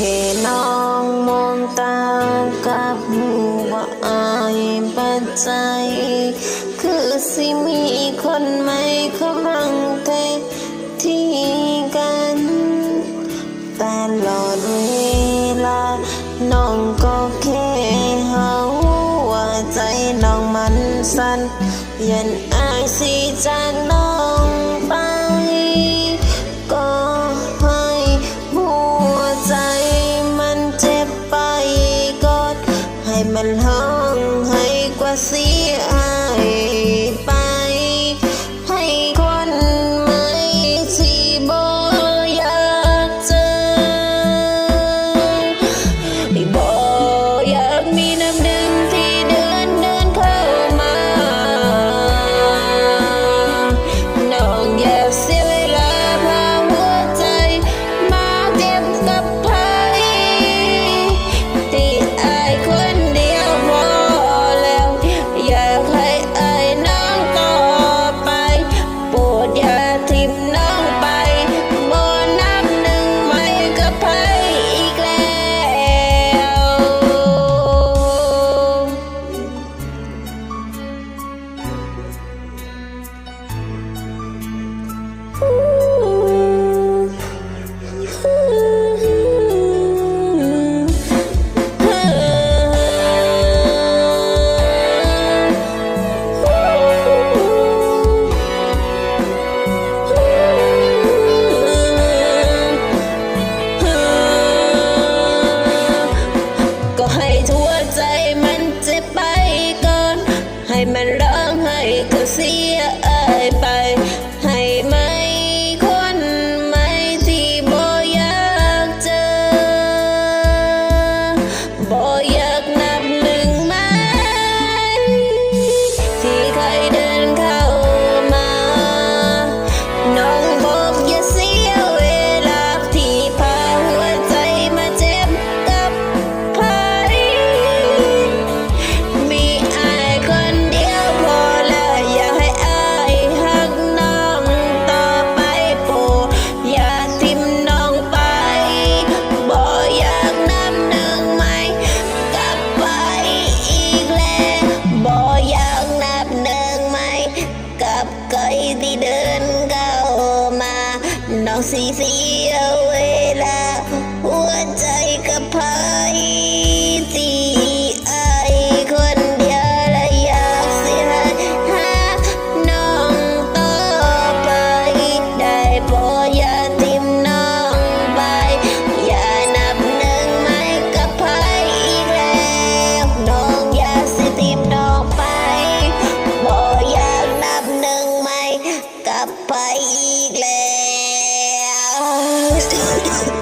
แค่น้องมองตากับหูวอายปัจจัยคือสิมีคนไม่กำลังเทที่กันแต่หลอดเวลา น้องก็แค่เฮาว่าใจน้องมันสั้นยันอายสิจากน้อง มันห้องให้กว่าเสีย No CCOA. eyes.